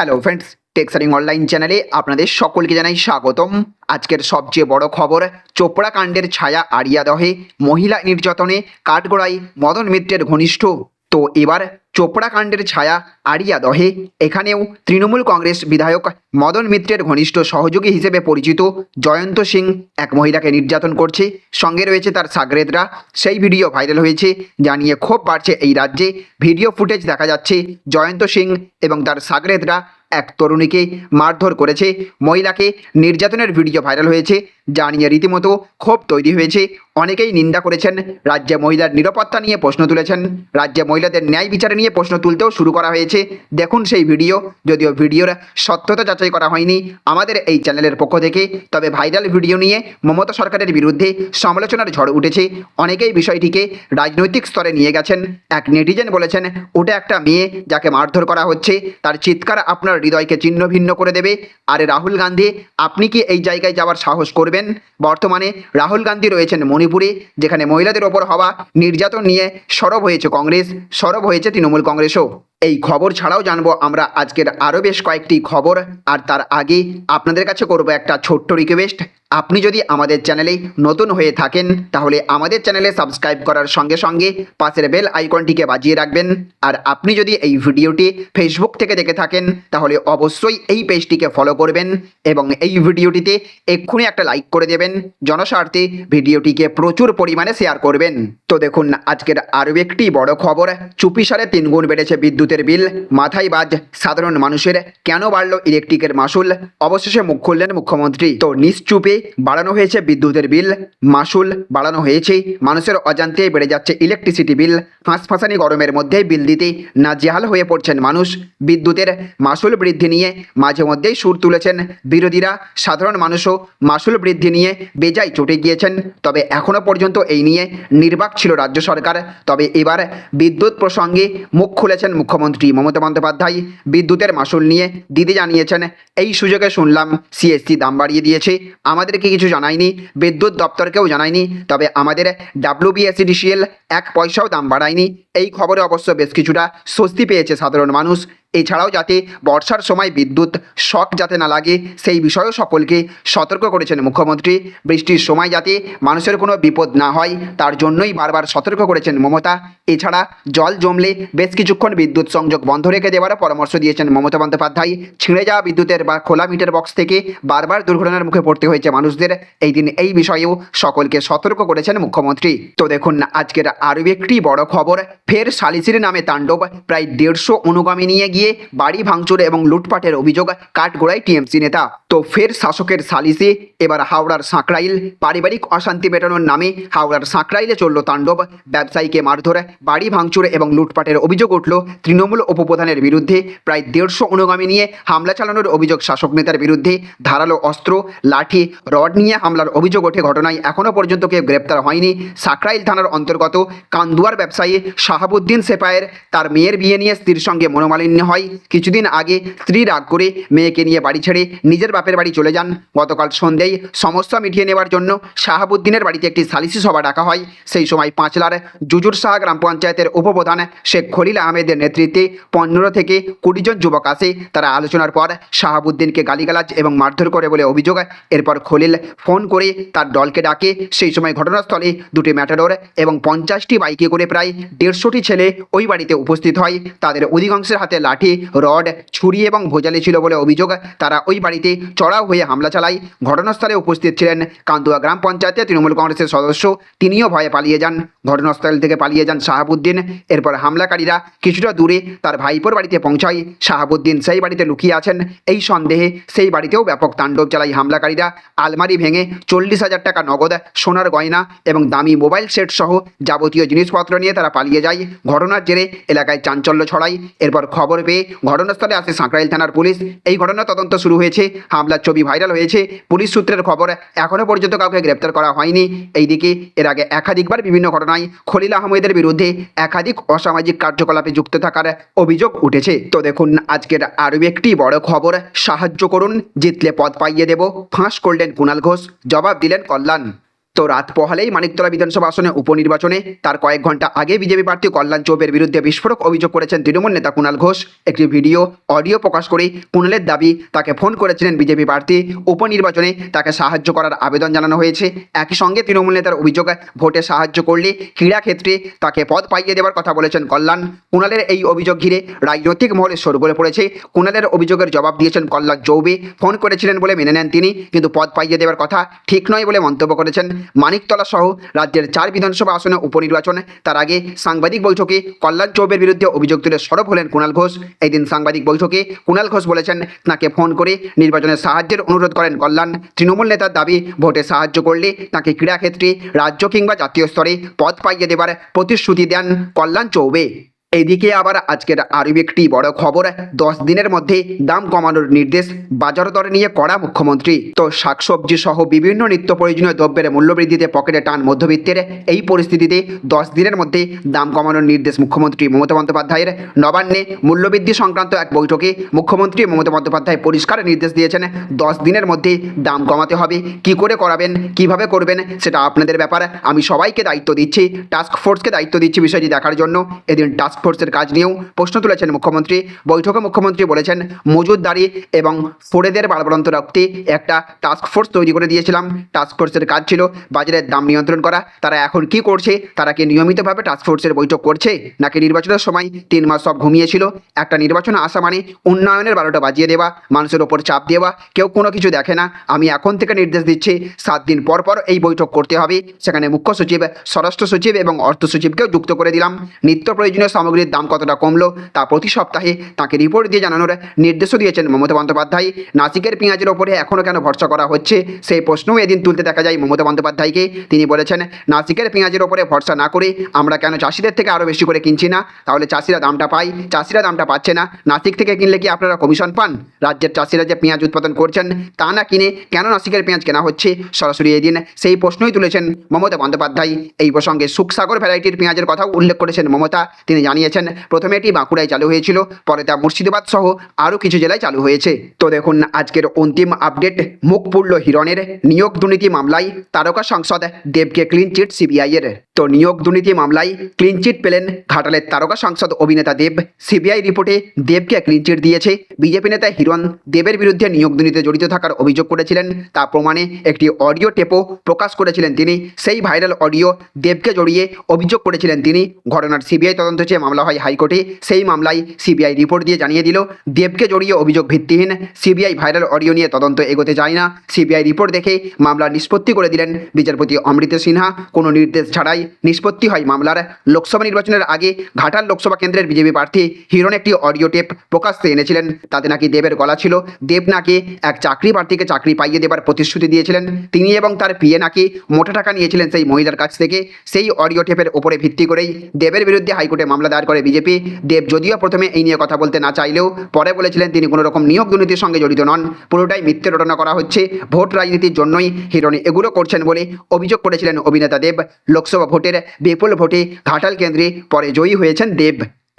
Hello friends টেক্সারিং online চ্যানেলে আপনাদের সকলকে জানাই স্বাগতম। আজকের সবচেয়ে বড় খবর চোপড়া কাণ্ডের ছায়া আড়িয়া দহে মহিলা নির্যাতনে কাঠগড়াই মদন মিত্রের ঘনিষ্ঠ তো এবার চোপড়া কাণ্ডের ছায়া আড়িয়া দহে। এখানেও তৃণমূল কংগ্রেস বিধায়ক মদন মিত্রের ঘনিষ্ঠ সহযোগী হিসেবে পরিচিত জয়ন্ত সিং এক মহিলাকে নির্যাতন করছে। সঙ্গে রয়েছে তার সাগরেদরা। সেই ভিডিও ভাইরাল হয়েছে জানিয়ে ক্ষোভ বাড়ছে এই রাজ্যে। ভিডিও ফুটেজ দেখা যাচ্ছে, জয়ন্ত সিং এবং তার সাগরেদরা এক তরুণীকে মারধর করেছে। মহিলাকে নির্যাতনের ভিডিও ভাইরাল হয়েছে, যা নিয়ে রীতিমতো ক্ষোভ তৈরি হয়েছে। অনেকেই নিন্দা করেছেন। রাজ্যে মহিলার নিরাপত্তা নিয়ে প্রশ্ন তুলেছেন। রাজ্যে মহিলাদের ন্যায় বিচার নিয়ে প্রশ্ন তুলতেও শুরু করা হয়েছে। দেখুন সেই ভিডিও। যদিও ভিডিওর সত্যতা যাচাই করা হয়নি আমাদের এই চ্যানেলের পক্ষ থেকে, তবে ভাইরাল ভিডিও নিয়ে মমতা সরকারের বিরুদ্ধে সমালোচনার ঝড় উঠেছে। অনেকেই বিষয়টিকে রাজনৈতিক স্তরে নিয়ে গেছেন। এক নেটিজেন বলেছেন, ওটা একটা মেয়ে যাকে মারধর করা হচ্ছে। তার চিৎকার আপনার হৃদয়কে ছিন্ন ভিন্ন করে দেবে। আরে রাহুল গান্ধী, আপনি কি এই জায়গায় যাওয়ার সাহস করবেন? বর্তমানে রাহুল গান্ধী রয়েছেন মণিপুরে যেখানে মহিলাদের ওপর হওয়া নির্যাতন নিয়ে সরব হয়েছে কংগ্রেস সরব হয়েছে তৃণমূল কংগ্রেসও। এই খবর ছাড়াও জানব আমরা আজকের আরও বেশ কয়েকটি খবর, আর তার আগে আপনাদের কাছে করব একটা ছোট্ট রিকোয়েস্ট আপনি যদি আমাদের চ্যানেলে নতুন হয়ে থাকেন, তাহলে আমাদের চ্যানেলে সাবস্ক্রাইব করার সঙ্গে সঙ্গে পাশের বেল আইকনটিকে বাজিয়ে রাখবেন। আর আপনি যদি এই ভিডিওটি ফেসবুক থেকে দেখে থাকেন, তাহলে অবশ্যই এই পেজটিকে ফলো করবেন এবং এই ভিডিওটিতে এক্ষুনি একটা লাইক করে দেবেন। জনস্বার্থে ভিডিওটিকে প্রচুর পরিমাণে শেয়ার করবেন। তো দেখুন, আজকের আরও একটি বড় খবর চুপিসারে তিনগুণ বেড়েছে বিদ্যুতের বিল, মাথায় বাজ, সাধারণ মানুষের কেন বাড়লো ইলেকট্রিকের মাসুল অবশেষে মুখ খুললেন মুখ্যমন্ত্রী। তো নিশ্চুপে বাড়ানো হয়েছে বিদ্যুতের বিল মাসুল বাড়ানো হয়েছে, মানুষের অজান্তে বেড়ে যাচ্ছে ইলেকট্রিসিটি বিল ফাঁসফাঁসানি গরমের মধ্যে বিল দিতে নাজেহাল হয়ে পড়ছেন মানুষ। বিদ্যুতের মাসুল বৃদ্ধি নিয়ে মাঝে মধ্যেই সুর তুলেছেন বিরোধীরা। সাধারণ মানুষও মাসুল বৃদ্ধি নিয়ে বেজায় চটে গিয়েছেন। তবে এখনও পর্যন্ত এই নিয়ে নির্বাক ছিল রাজ্য সরকার। তবে এবার বিদ্যুৎ প্রসঙ্গে মুখ খুলেছেন মুখ্যমন্ত্রী। মমতা বন্দ্যোপাধ্যায় বিদ্যুতের মাসুল নিয়ে দিদি জানিয়েছেন, এই সুযোগে শুনলাম সিএসসি দাম বাড়িয়ে দিয়েছে। আমাদেরকে কিছু জানায়নি, বিদ্যুৎ দপ্তরকেও জানায়নি, তবে আমাদের ডাব্লিউবিএসিডিসিএল এক পয়সাও দাম বাড়ায়নি। এই খবরে অবশ্য বেশ কিছুটা স্বস্তি পেয়েছে সাধারণ মানুষ। এছাড়াও যাতে বর্ষার সময় বিদ্যুৎ শক যাতে না লাগে, সেই বিষয়েও সকলকে সতর্ক করেছেন মুখ্যমন্ত্রী। বৃষ্টির সময় যাতে মানুষের কোনো বিপদ না হয়, তার জন্যই বারবার সতর্ক করেছেন মমতা। এছাড়া জল জমলে বেশ কিছুক্ষণ বিদ্যুৎ সংযোগ বন্ধ রেখে দেওয়ারও পরামর্শ দিয়েছেন মমতা বন্দ্যোপাধ্যায়। ছিঁড়ে যাওয়া বিদ্যুতের বা খোলা মিটার বক্স থেকে বারবার দুর্ঘটনার মুখে পড়তে হয়েছে মানুষদের। এই দিন এই বিষয়েও সকলকে সতর্ক করেছেন মুখ্যমন্ত্রী। তো দেখুন, আজকের আরও একটি বড় খবর। ফের সালিসির নামে তাণ্ডব। প্রায় দেড়শো অনুগামী নিয়ে গিয়ে বাড়ি ভাঙচুর এবং লুটপাটের অভিযোগ কাঠগোড়ায় টিএমসি নেতা। তো ফের শাসকের সালিসে এবার হাওড়ার সাঁকরাইল পারিবারিক অশান্তি মেটানোর নামে হাওড়ার সাঁকরাইলে চলল তাণ্ডব। ব্যবসায়ীকে মারধর, বাড়ি ভাঙচুর এবং লুটপাটের অভিযোগ উঠল তৃণমূল উপপ্রধানের বিরুদ্ধে। প্রায় দেড়শো অনুগামী নিয়ে হামলা চালানোর অভিযোগ শাসক নেতার বিরুদ্ধে। ধারালো অস্ত্র, লাঠি, রড নিয়ে হামলার অভিযোগ ওঠে ঘটনায়। এখনও পর্যন্ত কেউ গ্রেপ্তার হয়নি। সাকরাইল থানার অন্তর্গত কান্দুয়ার ব্যবসায়ী শাহাবুদ্দিন সেপায়ের তার মেয়ের বিয়ে নিয়ে স্ত্রীর সঙ্গে মনোমালিন্য হয়। কিছুদিন আগে স্ত্রী রাগ করে মেয়েকে নিয়ে বাড়ি ছেড়ে নিজের বাপের বাড়ি চলে যান। গতকাল সন্ধ্যেই সমস্যা মিটিয়ে নেওয়ার জন্য শাহাবুদ্দিনের বাড়িতে একটি সালিসি সভা ডাকা হয়। সেই সময় পাঁচলার জুজুর শাহ গ্রাম পঞ্চায়েতের উপপ্রধান শেখ খলিল আহমেদের নেতৃত্বে পনেরো থেকে কুড়ি জন যুবক আসে। তারা আলোচনার পর শাহাবুদ্দিনকে গালিগালাজ এবং মারধর করে বলে অভিযোগ। এরপর খলিল ফোন করে তার দলকে ডাকে। সেই সময় ঘটনাস্থলে দুটি ম্যাটাডোর এবং পঞ্চাশটি বাইকে করে প্রায় দেড়শোটি ছেলে ওই বাড়িতে উপস্থিত হয়। তাদের অধিকাংশের হাতে লাঠি রড, ছুরি এবং ভোজালি ছিল বলে অভিযোগ। তারা ওই বাড়িতে চড়াও হয়ে হামলা চালায়। ঘটনাস্থলে উপস্থিত ছিলেন কান্দুয়া গ্রাম পঞ্চায়েতে তৃণমূল কংগ্রেসের সদস্য। তিনিও ভয়ে পালিয়ে যান। ঘটনাস্থল থেকে পালিয়ে যান শাহাবুদ্দিন। এরপর হামলাকারীরা কিছুটা দূরে তার ভাইপোর বাড়িতে পৌঁছায়। শাহাবুদ্দিন সেই বাড়িতে লুকিয়ে আছেন। এই সন্দেহে সেই বাড়িতেও ব্যাপক তাণ্ডব চালায় হামলাকারীরা। আলমারি ভেঙে চল্লিশ হাজার টাকা নগদ, সোনার গয়না এবং দামি মোবাইল সেট সহ যাবতীয় জিনিসপত্র নিয়ে তারা পালিয়ে যায়। ঘটনার জেরে এলাকায় চাঞ্চল্য ছড়ায়। এরপর খবর পেয়ে ঘটনাস্থলে আসে সাঁকরাইল থানার পুলিশ। এই ঘটনা তদন্ত শুরু হয়েছে। হামলার ছবি ভাইরাল হয়েছে। পুলিশ সূত্রের খবর এখনও পর্যন্ত কাউকে গ্রেপ্তার করা হয়নি। এইদিকে এর আগে একাধিকবার বিভিন্ন ঘটনায় খলিল আহমেদের বিরুদ্ধে একাধিক অসামাজিক কার্যকলাপে যুক্ত থাকার অভিযোগ উঠেছে। তো দেখুন, আজকের আরও একটি বড় খবর। সাহায্য করুন, জিতলে পদ পাইয়ে দেব। ফাঁস করলেন কুণাল ঘোষ। জবাব দিলেন কল্যাণ। তো রাত পহালেই মানিকতলা বিধানসভা আসনে উপনির্বাচনে তার কয়েক ঘণ্টা আগে বিজেপি প্রার্থী কল্যাণ চৌবের বিরুদ্ধে বিস্ফোরক অভিযোগ করেছেন তৃণমূল নেতা কুণাল ঘোষ। একটি ভিডিও, অডিও প্রকাশ করে কুণালের দাবি, তাকে ফোন করেছিলেন বিজেপি প্রার্থী। উপনির্বাচনে তাকে সাহায্য করার আবেদন জানানো হয়েছে। একই সঙ্গে তৃণমূল নেতার অভিযোগ, ভোটে সাহায্য করলে ক্ষেত্রে তাকে পদ পাইয়ে দেওয়ার কথা বলেছেন কল্যাণ। কুণালের এই অভিযোগ ঘিরে রাজনৈতিক মহলে সরগোলে পড়েছে। কুণালের অভিযোগের জবাব দিয়েছেন কল্যাণ চৌবে। ফোন করেছিলেন বলে মেনে নেন তিনি, কিন্তু পদ পাইয়ে দেওয়ার কথা ঠিক নয় বলে মন্তব্য করেছেন। মানিকতলা সহ রাজ্যের চার বিধানসভা আসনে উপনির্বাচন। তার আগে সাংবাদিক বৈঠকে কল্যাণ চৌবের বিরুদ্ধে অভিযোগ তুলে সরব হলেন কুণাল ঘোষ। এই দিন সাংবাদিক বৈঠকে কুণাল ঘোষ বলেছেন, তাকে ফোন করে নির্বাচনে সাহায্যের অনুরোধ করেন কল্যাণ। তৃণমূল নেতার দাবি, ভোটে সাহায্য করলে তাকে ক্রীড়াক্ষেত্রে রাজ্য কিংবা জাতীয় স্তরে পদ পাইয়ে দেবার প্রতিশ্রুতি দেন কল্যাণ চৌবে। এদিকে আবার আজকের আরও একটি বড় খবর, দশ দিনের মধ্যে দাম কমানোর নির্দেশ বাজার দর নিয়ে করা মুখ্যমন্ত্রী। তো শাকসবজি সহ বিভিন্ন নিত্য প্রয়োজনীয় দ্রব্যের মূল্যবৃদ্ধিতে পকেটে টান মধ্যবিত্তের এই পরিস্থিতিতে দশ দিনের মধ্যে দাম কমানোর নির্দেশ মুখ্যমন্ত্রী মমতা বন্দ্যোপাধ্যায়ের। নবান্নে মূল্যবৃদ্ধি সংক্রান্ত এক বৈঠকে মুখ্যমন্ত্রী মমতা বন্দ্যোপাধ্যায় পরিষ্কার নির্দেশ দিয়েছেন, দশ দিনের মধ্যে দাম কমাতে হবে, কি করে করাবেন, কীভাবে করবেন সেটা আপনাদের ব্যাপার। আমি সবাইকে দায়িত্ব দিচ্ছি, টাস্ক ফোর্সকে দায়িত্ব দিচ্ছি বিষয়টি দেখার জন্য। এদিন টাস্ক ফোর্সের কাজ নিয়েও প্রশ্ন তুলেছেন মুখ্যমন্ত্রী। বৈঠকে মুখ্যমন্ত্রী বলেছেন মজুদদারি এবং ফোরেদের বাড়বাড়ন্ত রক্তে একটা টাস্ক ফোর্স তৈরি করে দিয়েছিলাম। টাস্ক ফোর্সের কাজ ছিল বাজারের দাম নিয়ন্ত্রণ করা। তারা এখন কি করছে? তারা কি নিয়মিতভাবে টাস্ক ফোর্সের বৈঠক করছে? নাকি নির্বাচনের সময় তিন মাস সব ঘুমিয়েছিল? একটা নির্বাচন আসা মানে উন্নয়নের বারোটা বাজিয়ে দেওয়া, মানুষের ওপর চাপ দেওয়া, কেউ কোনো কিছু দেখে না। আমি এখন থেকে নির্দেশ দিচ্ছি, সাত দিন পর পর এই বৈঠক করতে হবে। সেখানে মুখ্য সচিব, স্বরাষ্ট্র সচিব এবং অর্থ সচিবকেও যুক্ত করে দিলাম। নিত্য প্রয়োজনীয় সামগ্রীর দাম কতটা কমলো তা প্রতি সপ্তাহে তাকে রিপোর্ট দিয়ে জানানোর নির্দেশও দিয়েছেন মমতা বন্দ্যোপাধ্যায়। নাসিকের পেঁয়াজের ওপরে এখনও কেন ভরসা করা হচ্ছে সেই প্রশ্নও এদিন তুলতে দেখা যায় মমতা বন্দ্যোপাধ্যায়কে। তিনি বলেছেন, নাসিকের পেঁয়াজের ওপরে ভরসা না করে আমরা কেন চাষিদের থেকে আরও বেশি করে কিনছি না? তাহলে চাষিরা দামটা পায়, চাষিরা দামটা পাচ্ছে না। নাসিক থেকে কিনলে কি আপনারা কমিশন পান? রাজ্যের চাষিরা যে পেঁয়াজ উৎপাদন করছেন তা না কিনে কেন নাসিকের পেঁয়াজ কেনা হচ্ছে? সরাসরি এদিন সেই প্রশ্নই তুলেছেন মমতা বন্দ্যোপাধ্যায়। এই প্রসঙ্গে সুখসাগর ভ্যারাইটির পেঁয়াজের কথাও উল্লেখ করেছেন মমতা। তিনি জানিয়েছেন। প্রথমে এটি বাঁকুড়ায় চালু হয়েছিল, পরে তা মুর্শিদাবাদ সহ আরও কিছু জেলায় চালু হয়েছে। তো দেখুন, আজকের অন্তিম আপডেট মুখ পুড়ল হিরণের নিয়োগ দুর্নীতি মামলায় তারকা সাংসদ দেবকে ক্লিন চিট সিবিআইয়ের তো নিয়োগ দুর্নীতি মামলায় ক্লিন চিট পেলেন ঘাটালের তারকা সাংসদ অভিনেতা দেব। সিবিআই রিপোর্টে দেবকে ক্লিন চিট দিয়েছে। বিজেপি নেতা হিরণ দেবের বিরুদ্ধে নিয়োগ দুর্নীতিতে জড়িত থাকার অভিযোগ করেছিলেন। তা প্রমাণে একটি অডিও টেপও প্রকাশ করেছিলেন তিনি। সেই ভাইরাল অডিও দেবকে জড়িয়ে অভিযোগ করেছিলেন তিনি। ঘটনার সিবিআই তদন্ত চেয়ে মামলা হয় হাইকোর্টে, সেই মামলায় সিবিআই রিপোর্ট দিয়ে জানিয়ে দিল, দেবকে জড়িয়ে অভিযোগ ভিত্তিহীন, সিবিআই ভাইরাল অডিও নিয়ে তদন্ত এগোতে যায় না। সিবিআই রিপোর্ট দেখে মামলা নিষ্পত্তি করে দিলেন বিচারপতি অমৃত সিনহা। কোনো নির্দেশ ছাড়াই নিষ্পত্তি হয় মামলার। লোকসভা নির্বাচনের আগে ঘাটাল লোকসভা কেন্দ্রের বিজেপি প্রার্থী হিরণ একটি অডিও টেপ প্রকাশ্যে এনেছিলেন। তাতে নাকি দেবের গলা ছিল। দেব নাকি এক চাকরি প্রার্থীকে চাকরি পাইয়ে দেবার প্রতিশ্রুতি দিয়েছিলেন। তিনি এবং তার পিয়ে নাকি মোটা টাকা নিয়েছিলেন সেই মহিলার কাছ থেকে। সেই অডিও টেপের ওপরে ভিত্তি করেই দেবের বিরুদ্ধে হাইকোর্টে মামলা দায়ের করে বিজেপি দেব যদিও প্রথমে এই নিয়ে কথা বলতে না চাইলেও পরে বলেছিলেন তিনি কোনো রকম নিয়োগ দুর্নীতির সঙ্গে জড়িত নন। পুরোটাই মিথ্যে রটনা করা হচ্ছে। ভোট রাজনীতির জন্যই হিরণি এগুলো করছেন বলে অভিযোগ করেছিলেন অভিনেতা দেব। লোকসভা ভোটের বিপুল ভোটে ঘাটাল কেন্দ্রে পরে জয়ী হয়েছেন দেব।